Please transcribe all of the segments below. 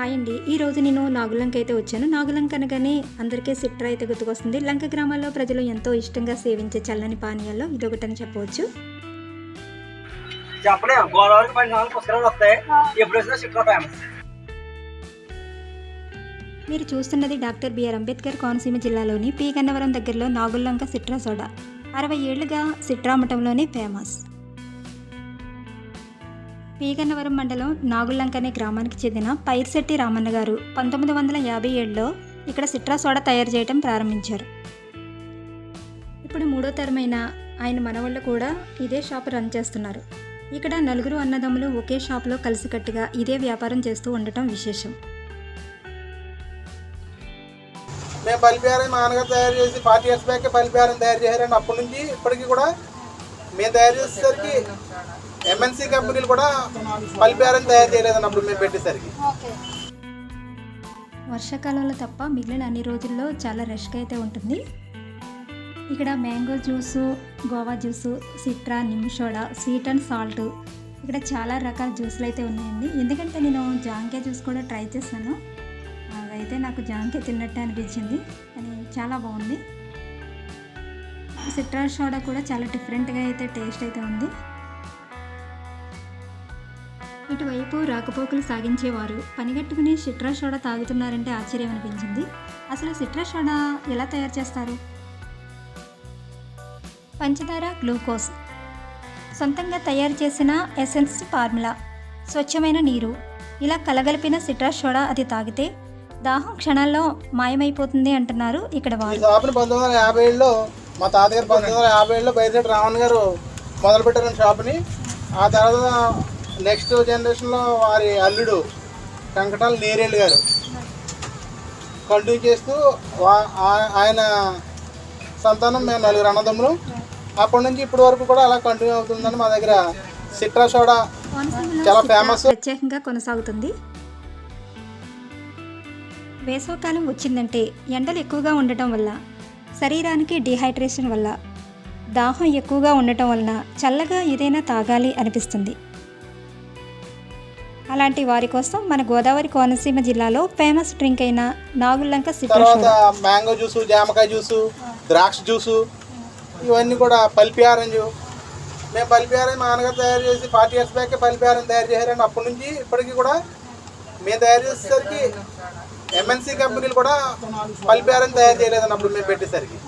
Hi అండి. ఈ రోజు నేను నాగులంక అయితే వచ్చాను. నాగులంక అనగానే అందరికీ సిట్రా అయితే గుర్తుకొస్తుంది. లంక గ్రామాల్లో ప్రజలు ఎంతో ఇష్టంగా సేవించే చల్లని పానీయాల్లో ఇదొకటని చెప్పవచ్చు. మీరు చూస్తున్నది డాక్టర్ బిఆర్ అంబేద్కర్ కోనసీమ జిల్లాలోని పి గన్నవరం దగ్గరలో నాగుల్లంక సిట్రా సోడా. అరవై ఏళ్ళుగా సిట్రా మఠంలోనే ఫేమస్ పీగన్నవరం మండలం నాగుల్లంక అనే గ్రామానికి చెందిన పైర్శెట్టి రామన్న గారు పంతొమ్మిది వందల యాభై ఏడులో ఇక్కడ సిట్రా సోడా తయారు చేయడం ప్రారంభించారు. ఇప్పుడు మూడో తరమైన ఆయన మనవాళ్ళు కూడా ఇదే షాప్ రన్ చేస్తున్నారు. ఇక్కడ నలుగురు అన్నదమ్ములు ఒకే షాప్లో కలిసికట్టుగా ఇదే వ్యాపారం చేస్తూ ఉండటం విశేషం. మేము బలిపేరం మా నాన్నగారు తయారు చేసి ఫార్టీ ఇయర్స్ బ్యాక్ బలిపేరం తయారు చేశారండి. అప్పటి నుంచి ఇప్పటికీ కూడా మేము తయారు చేసేసరికి ఎంఎన్సీ కంపెనీలు కూడా బలిపేరం తయారు చేయలేదన్నప్పుడు మేము పెట్టేసరికి. వర్షాకాలంలో తప్ప మిగిలిన అన్ని రోజుల్లో చాలా రష్గా అయితే ఉంటుంది. ఇక్కడ mango juice guava juice Citra నిమ్మ సోడా స్వీట్ అండ్ సాల్ట్ ఇక్కడ చాలా రకాల జ్యూసులు అయితే ఉన్నాయండి. ఎందుకంటే నేను జాంకాయ జ్యూస్ కూడా ట్రై చేశాను. అదైతే నాకు జాంకాయ తిన్నట్టే అనిపించింది. కానీ చాలా బాగుంది. సిట్రా సోడా కూడా చాలా డిఫరెంట్గా అయితే టేస్ట్ అయితే ఉంది. ఇటువైపు రాకపోకలు సాగించేవారు. పనిగట్టుకుని సిట్రా సోడా తాగుతున్నారంటే ఆశ్చర్యం అనిపించింది. అసలు సిట్రా సోడా ఎలా తయారు చేస్తారు? పంచదార గ్లూకోజ్. సొంతంగా తయారు చేసిన ఎసెన్స్ ఫార్ములా. స్వచ్ఛమైన నీరు. ఇలా కలగలిపిన సిట్రా సోడా అది తాగితే దాహం క్షణాల్లో మాయమైపోతుంది అంటున్నారు ఇక్కడ వారు. పంతొమ్మిది వందల యాభై ఏళ్ళలో మా తాతగారు పంతొమ్మిది వందల యాభై ఏళ్ళలో బయట రావణ్ గారు మొదలుపెట్టారు షాప్ని. ఆ తర్వాత నెక్స్ట్ జనరేషన్లో వారి అల్లుడు కంకటాల నేరేళ్ళు గారు. కంటిన్యూ చేస్తూ వా- ఆ- ఆయన సంతానం మేము నలుగురు అన్నదమ్ములు. అప్పటి నుంచి ఇప్పటి వరకు కూడా అలా కంటిన్యూ అవుతుందని మా దగ్గర సిట్రా సోడా చాలా ఫేమస్. ప్రత్యేకంగా కొనసాగుతుంది. వేసవకాలం వచ్చిందంటే ఎండలు ఎక్కువగా ఉండటం వల్ల శరీరానికి డిహైడ్రేషన్ వల్ల దాహం ఎక్కువగా ఉండటం వలన చల్లగా ఏదైనా తాగాలి అనిపిస్తుంది. అలాంటి వారి కోసం మన గోదావరి కోనసీమ జిల్లాలో ఫేమస్ డ్రింక్ అయిన నాగుల్లంక సిట్రా తర్వాత మ్యాంగో జ్యూసు జామకాయ జ్యూసు ద్రాక్ష జ్యూసు ఇవన్నీ కూడా పల్పి ఆరెంజ్. మేము పల్పి ఆరెంజ్ మా నాన్నగారు తయారు చేసి forty years back pulpy orange తయారు చేశారండి. అప్పటి నుంచి ఇప్పటికీ కూడా మేము తయారు చేసేసరికి ఎంఎన్సీ కంపెనీలు కూడా పల్పి ఆరెంజ్ తయారు చేయలేదండి అప్పుడు మేము పెట్టేసరికి.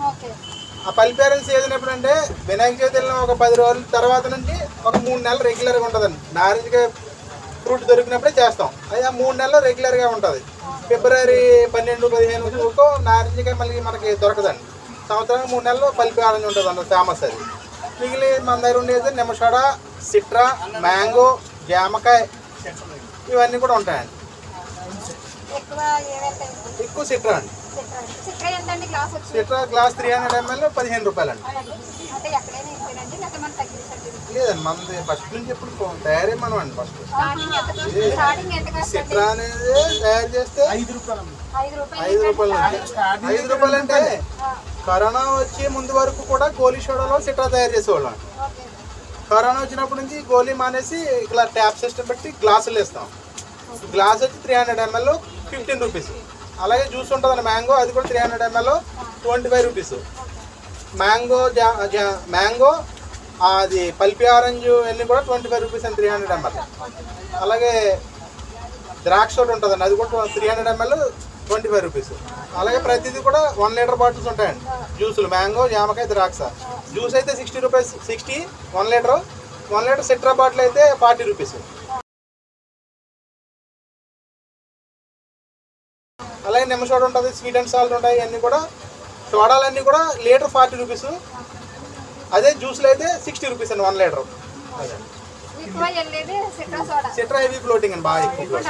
ఆ పల్పి ఆరెంజ్ సీజన్ ఎప్పుడంటే వినాయక చవితి వెళ్ళిన ఒక పది రోజుల తర్వాత నుంచి ఒక మూడు నెలలు రెగ్యులర్గా ఉంటుందండి. నారింజకాయ ఫ్రూట్ దొరికినప్పుడే చేస్తాం. అది ఆ మూడు నెలలు రెగ్యులర్గా ఉంటుంది. ఫిబ్రవరి పన్నెండు పదిహేను వరకు నారింజకాయ మళ్ళీ మనకి దొరకదండి. సంవత్సరానికి మూడు నెలలు పల్పి ఆరెంజ్ ఉంటుంది అన్న ఫేమస్ అది. మిగిలి మన దగ్గర ఉండేది నిమ్మషాడ సిట్రా మ్యాంగో జామకాయ ఇవన్నీ కూడా ఉంటాయండి. ఎక్కువ సిట్రా అండి. Citra glass three hundred ML పదిహేను రూపాయలండి. లేదండి మనది ఫస్ట్ నుంచి ఎప్పుడు తయారే మనం అండి ఫస్ట్? సిట్రా అనేది తయారు చేస్తే ఐదు రూపాయలు ఐదు రూపాయలు ఐదు రూపాయలు అంటే కరోనా వచ్చే ముందు వరకు కూడా గోలీ సోడాలో సిట్రా తయారు చేసేవాళ్ళం. కరోనా వచ్చినప్పటి నుంచి గోలీ మానేసి ఇట్లా ట్యాప్ సిస్టమ్ పెట్టి గ్లాసులు వేస్తాం. గ్లాస్ వచ్చి three hundred ML fifteen rupees అలాగే జ్యూస్ ఉంటుందండి మ్యాంగో అది కూడా three hundred ML twenty five rupees mango జా జా- మ్యాంగో అది పల్పి ఆరెంజ్ అన్నీ కూడా twenty five rupees and three hundred ML అలాగే ద్రాక్ష ఒకటి ఉంటుందండి అది కూడా three hundred ML twenty five rupees. అలాగే ప్రతిదీ కూడా వన్ లీటర్ బాటిల్స్ ఉంటాయండి. జ్యూసులు మ్యాంగో జామకాయ ద్రాక్ష. జ్యూస్ అయితే sixty rupees sixty one litre one litre Citra bottle అయితే ఫార్టీ రూపీస్. అలాగే నిమ్మ సోడా ఉంటుంది స్వీట్ అండ్ సాల్ట్ ఉంటాయి అన్నీ కూడా. సోడాలన్నీ కూడా లీటర్ ఫార్టీ రూపీస్. అదే జ్యూస్లో అయితే సిక్స్టీ రూపీస్ అండి one litre. Citra soda. Citra heavy floating అండి బాగా ఎక్కువ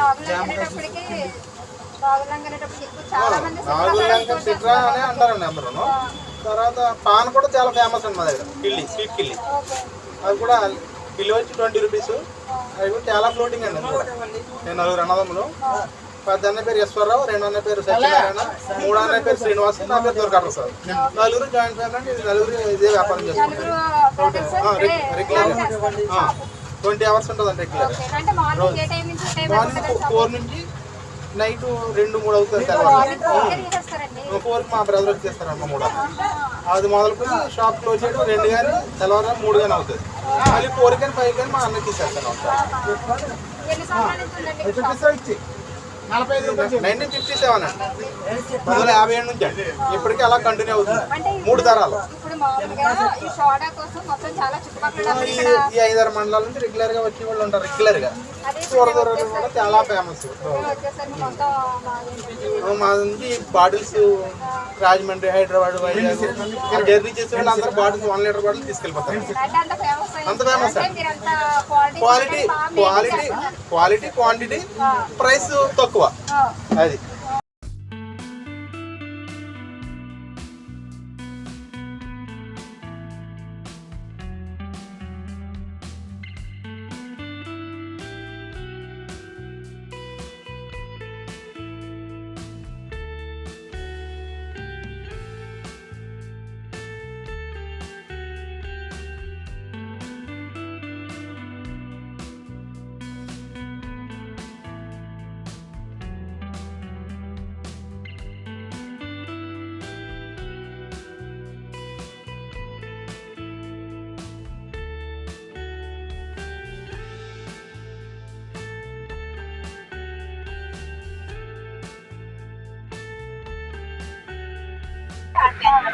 నాగులంక సిట్రా అనే అంటారండి అందరూ. తర్వాత పాన్ కూడా చాలా ఫేమస్ అండి మా దగ్గర. కిల్లి స్వీట్ కిల్లి అది కూడా కిలో వచ్చి ట్వంటీ రూపీస్. అవి కూడా చాలా ఫ్లోటింగ్ అండి నేను నలుగురు అన్నదమ్ములు. పెద్ద అన్న పేరు ఈశ్వరరావు రెండు అన్న పేరు సత్యనారాయణ మూడు అన్న పేరు శ్రీనివాస్ నా పేరు దొరకరు సార్. నలుగురు జాయింట్ ఫ్యామిలీ నలుగురు ఇదే వ్యాపారం చేసుకుంటాం brothers రెగ్యులర్ ట్వంటీ అవర్స్ ఉంటుందండి రెగ్యులర్ ఓకే అంటే మార్నింగ్ ఉంటుంది ఫోర్ నుంచి నైట్ రెండు మూడు అవుతుంది తెల్లవారు ఫోర్కే మా బ్రదర్ వచ్చేస్తారమ్మ మూడు. అది మొదలుకొని షాప్ క్లోజ్ చేయడం రెండు కానీ తెల్లవారు మూడు కానీ అవుతుంది మళ్ళీ ఫోర్ కానీ ఫైవ్ కానీ మా అన్న తీసేస్తాను ఎన్ని సంవత్సరాల నుంచి ఉందండి నలభై ఐదు నైన్టీన్ ఫిఫ్టీ సెవెన్. అండి పంతొమ్మిది వందల యాభై ఏడు నుంచి అండి. ఇప్పటికీ అలా కంటిన్యూ అవుతుంది. మూడు తరాలు ఇప్పుడు మామూలుగా ఈ ఐదారు మండలాల నుంచి రెగ్యులర్గా వచ్చే వాళ్ళు ఉంటారు రెగ్యులర్గా. దూర దూరం కూడా చాలా ఫేమస్ మా నుంచి బాటిల్స్ రాజమండ్రి హైదరాబాద్ వైజాగ్ జర్నీ చేసే వాళ్ళు అందరూ బాటిల్స్ వన్ లీటర్ బాటిల్ తీసుకెళ్ళిపోతారు. అంటే అంత famous quality quality quality quantity price తక్కువ. అది.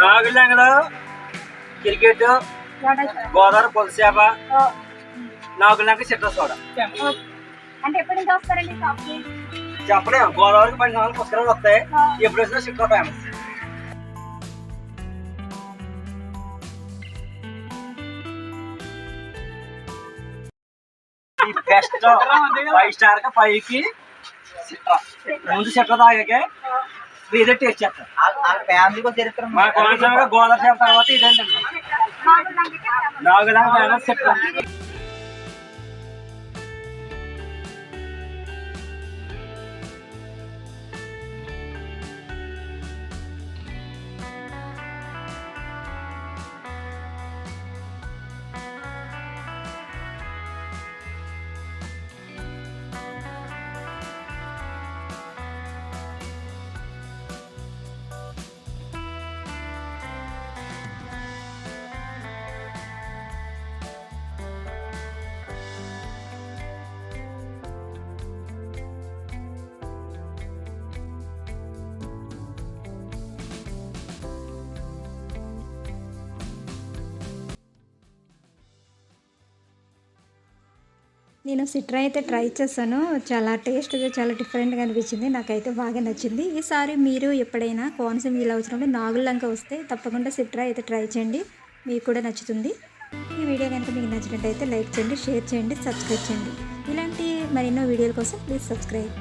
నాగులంగలో క్రికెట్ గోదావరి పొలసేప నాగులంక చిట్ర సోడా అంటే ఎప్పటి నుంచి వస్తారండి షాప్కి చెప్పలేము గోదావరికి పది నాలుగు పుస్తకాలు వస్తాయి ఎప్పుడు వచ్చినా చిట్ర ఫేమస్ బెస్ట్ ఫైవ్ స్టార్కి ఫైవ్కి చిట్ర ముందు చిట్ర తాగాకే ఇదే టేస్ట్ చేస్తారు మా కోనసీమ గోదావరి చేప తర్వాత ఇదండి. నాగులంక ఫేమస్ చిట్ర నేను సిట్రా అయితే ట్రై చేశాను. చాలా టేస్ట్గా చాలా డిఫరెంట్గా అనిపించింది. నాకైతే బాగా నచ్చింది. ఈసారి మీరు ఎప్పుడైనా కోనసీమ జిల్లా వచ్చినప్పుడు నాగులంక వస్తే తప్పకుండా సిట్రా అయితే ట్రై చేయండి. మీకు కూడా నచ్చుతుంది. ఈ వీడియో కనుక మీకు నచ్చినట్టయితే లైక్ చేయండి షేర్ చేయండి సబ్స్క్రైబ్ చేయండి. ఇలాంటి మరెన్నో వీడియోల కోసం ప్లీజ్ సబ్స్క్రైబ్.